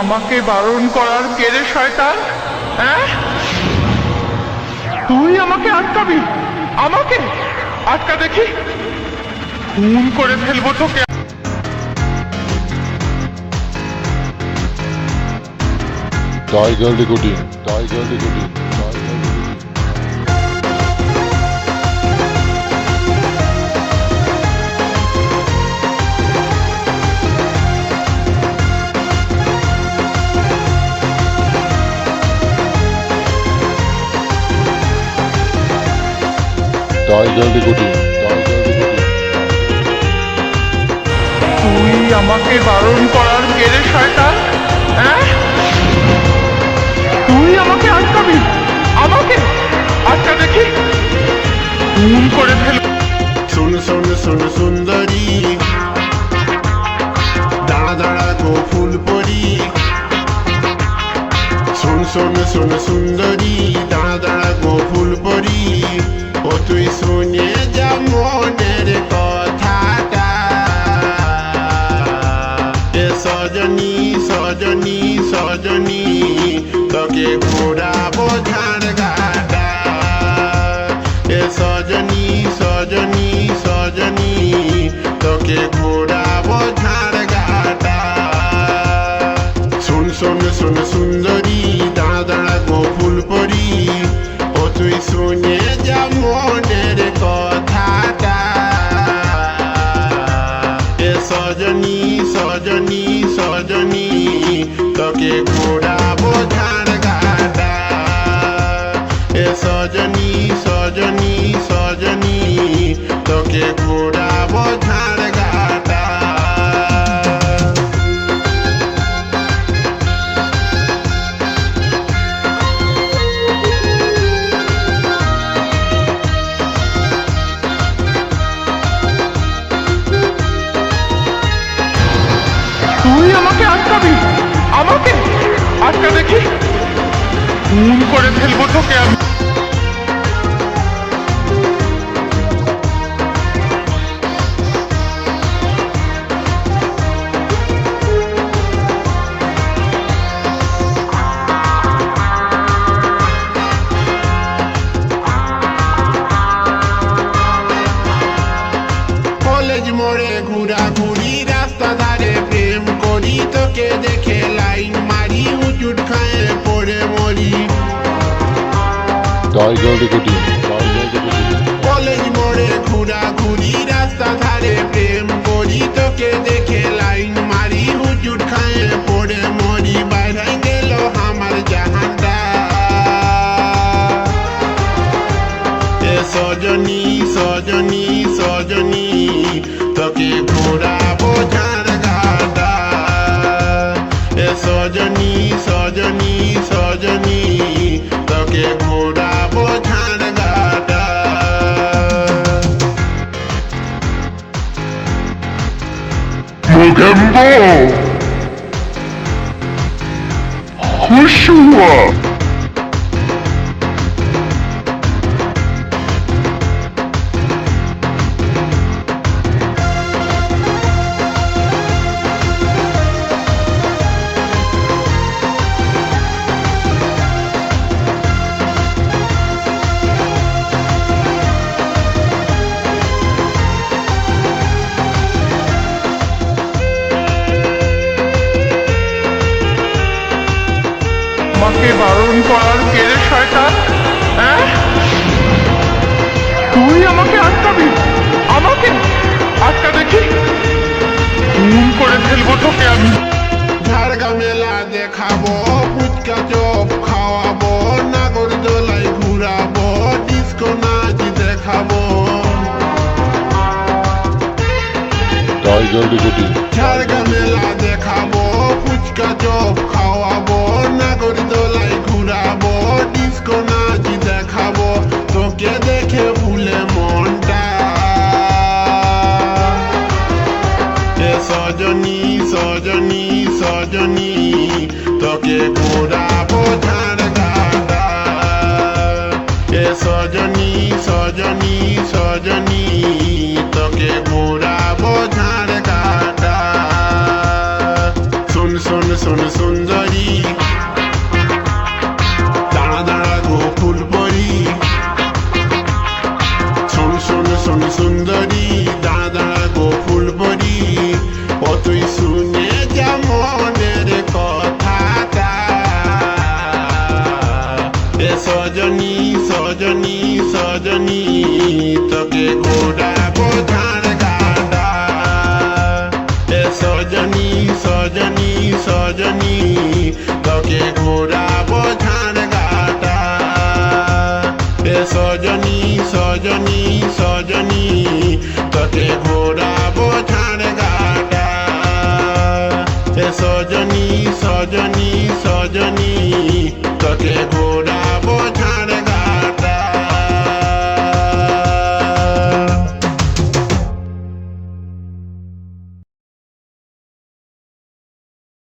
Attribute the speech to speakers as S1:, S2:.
S1: আমাকে বারণ করার কেড়ে শয়তান হ্যাঁ? তুই আমাকে আটকাবি। আমাকে আটকা দেখি। খুন করে ফেলব তোকে।
S2: Tiger Nicotine, Tiger Nicotine, Tiger
S1: তুই আমাকে বারণ করার কেড়ে শয়তান? হ্যাঁ? তুই আমাকে আটকাবি? আমাকে? আটকা দেখি। খুন করে ফেলব
S3: শোন শোন শোন সুন্দরী। দাঁড়া দাঁড়া গো ফুল পরি। শোন শোন শোন সুন্দরী। দাঁড়া দাঁড়া গো ফুল পরি। ও তুই শুনে যা মনের কথাটা। এ সজনী সজনী সজনী তোকে ঘোরাবো ঝাড় গাটা তুই
S1: আমাকে আটকাবি? আমাকে আটকা দেখি। খুন করে ফেলব তোকে আমি।
S2: Tiger Nicotine, Tiger Nicotine.
S3: College মোড়ে ঘুরা ঘুরি রাস্তা ধারে প্রেম করি তোকে দেখে লাইন মারি হুজুট খায়ে পড়ে মরি বাইরে গেল আমার জাহানটা সজনী সজনী সজনী
S1: Rambo! Hushua! আমাকে বারণ করার কেড়ে শয়তান? হ্যাঁ? তুই আমাকে আটকাবি? আমাকে? আটকা দেখি খুন করে ফেলব তোকে আমি।
S3: ঝাড়গা মেলা দেখাবো ফুচকা চপ খাওয়াবো নাগর দোলাই ঘুরাবো ডিস্কো নাচ দেখাবো। ঝাড়গা মেলা সজনী সজনী সজনী তোকে ঘোরাবো ঝাড় গাটা এ সজনী সজনী সজনী তোকে ঘোরাবো সজনী সজনী সজনী তোকে ঘোরাবো ধান গাডা এ সজনী সজনী সজনী তোকে ঘোরাবো ধান গাডা এ সজনী সজনী সজনী তোকে ঘোরাবো